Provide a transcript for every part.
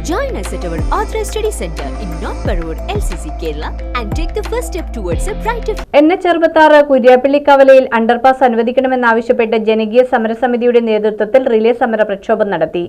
Join us at our Authorized Study Center in North Parur, LCC, Kerala, and take the first step towards a brighter N H അറുപത്താറ് കുര്യാപ്പള്ളി കവലയിൽ underpass അനുവദിക്കണമെന്നാവശ്യപ്പെട്ട് ജനകീയ സമരസമിതിയുടെ നേതൃത്വത്തിൽ relay സമര പ്രക്ഷോഭം നടത്തി.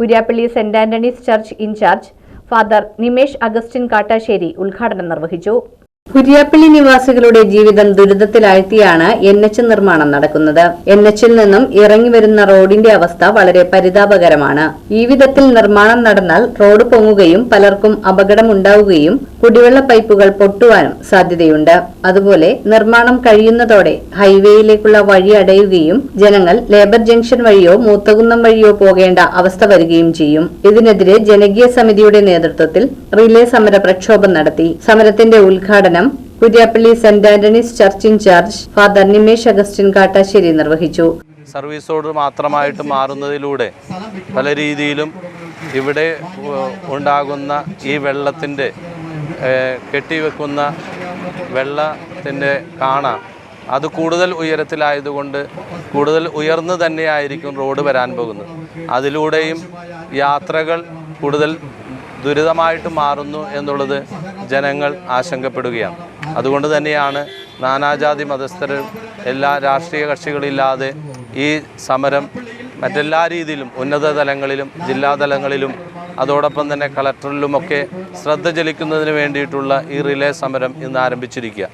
Kuriyappally saint Antony's church incharge father Nimesh Augustine Kattassery ഉദ്ഘാടനം നിർവഹിച്ചു. കുര്യാപ്പള്ളി നിവാസികളുടെ ജീവിതം ദുരിതത്തിലാഴ്ത്തിയാണ് എൻ എച്ച് നിർമ്മാണം നടക്കുന്നത്. എൻ എച്ചിൽ നിന്നും ഇറങ്ങി വരുന്ന റോഡിന്റെ അവസ്ഥ വളരെ പരിതാപകരമാണ്. ഈ വിധത്തിൽ നിർമ്മാണം നടന്നാൽ റോഡ് പൊങ്ങുകയും പലർക്കും അപകടമുണ്ടാവുകയും കുടിവെള്ള പൈപ്പുകൾ പൊട്ടുവാനും സാധ്യതയുണ്ട്. അതുപോലെ നിർമ്മാണം കഴിയുന്നതോടെ ഹൈവേയിലേക്കുള്ള വഴി അടയുകയും ജനങ്ങൾ ലേബർ ജംഗ്ഷൻ വഴിയോ മൂത്തകുന്നം വഴിയോ പോകേണ്ട അവസ്ഥ വരികയും ചെയ്യും. ഇതിനെതിരെ ജനകീയ സമിതിയുടെ നേതൃത്വത്തിൽ റിലേ സമര പ്രക്ഷോഭം നടത്തി. സമരത്തിന്റെ ഉദ്ഘാടനം Kuriyappally saint Antony's church incharge father Nimesh Augustine Kattassery നിർവഹിച്ചു. സർവീസോട് മാത്രമായിട്ട് മാറുന്നതിലൂടെ പല രീതിയിലും ഇവിടെ ഉണ്ടാകുന്ന ഈ വെള്ളത്തിന്റെ കെട്ടിവെക്കുന്ന വെള്ളത്തിന്റെ കാണ അത് കൂടുതൽ ഉയരത്തിലായതുകൊണ്ട് കൂടുതൽ ഉയർന്നു തന്നെയായിരിക്കും റോഡ് വരാൻ പോകുന്നത്. അതിലൂടെയും യാത്രകൾ കൂടുതൽ ദുരിതമായിട്ട് മാറുന്നു എന്നുള്ളത് ജനങ്ങൾ ആശങ്കപ്പെടുകയാണ്. അതുകൊണ്ട് തന്നെയാണ് നാനാജാതി മതസ്ഥരും എല്ലാ രാഷ്ട്രീയ കക്ഷികളില്ലാതെ ഈ സമരം മറ്റെല്ലാ രീതിയിലും ഉന്നത തലങ്ങളിലും ജില്ലാതലങ്ങളിലും അതോടൊപ്പം തന്നെ കളക്ടറിലുമൊക്കെ ശ്രദ്ധ ചെലുത്തുന്നതിന് വേണ്ടിയിട്ടുള്ള ഈ റിലേ സമരം ഇന്ന് ആരംഭിച്ചിരിക്കുക.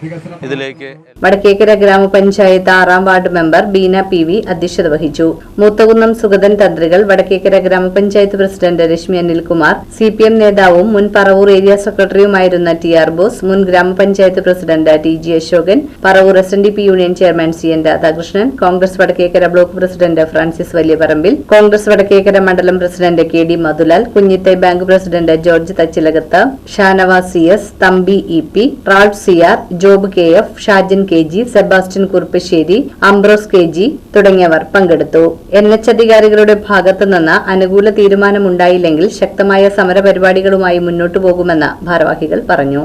ഇതിലേക്ക് വടക്കേക്കര ഗ്രാമപഞ്ചായത്ത് ആറാം ward member Beena P V അധ്യക്ഷത വഹിച്ചു. മൂത്തകുന്നം സുഗതൻ തന്ത്രികൾ വടക്കേക്കര ഗ്രാമപഞ്ചായത്ത് president Reshmi Anilkumar C P M നേതാവും മുൻ പറവൂർ ഏരിയ സെക്രട്ടറിയുമായിരുന്ന ടി ആർ ബോസ് മുൻ ഗ്രാമപഞ്ചായത്ത് president T G Ashokan Paravur S N D P union chairman C N Radhakrishnan Congress Vadakkekkara block president Francis Valiyaparambil Congress Vadakkekkara മണ്ഡലം president K D Madhulal Kunjithai bank president George Thachilakath Shanavas C S Thampi E P Ralph C R Job K F Shajan K G Sebastian Kuruppassery Ambrose K G തുടങ്ങിയവർ പങ്കെടുത്തു. N H അധികാരികളുടെ ഭാഗത്തു നിന്ന് അനുകൂല തീരുമാനമുണ്ടായില്ലെങ്കിൽ ശക്തമായ സമരപരിപാടികളുമായി മുന്നോട്ടു പോകുമെന്ന് ഭാരവാഹികൾ പറഞ്ഞു.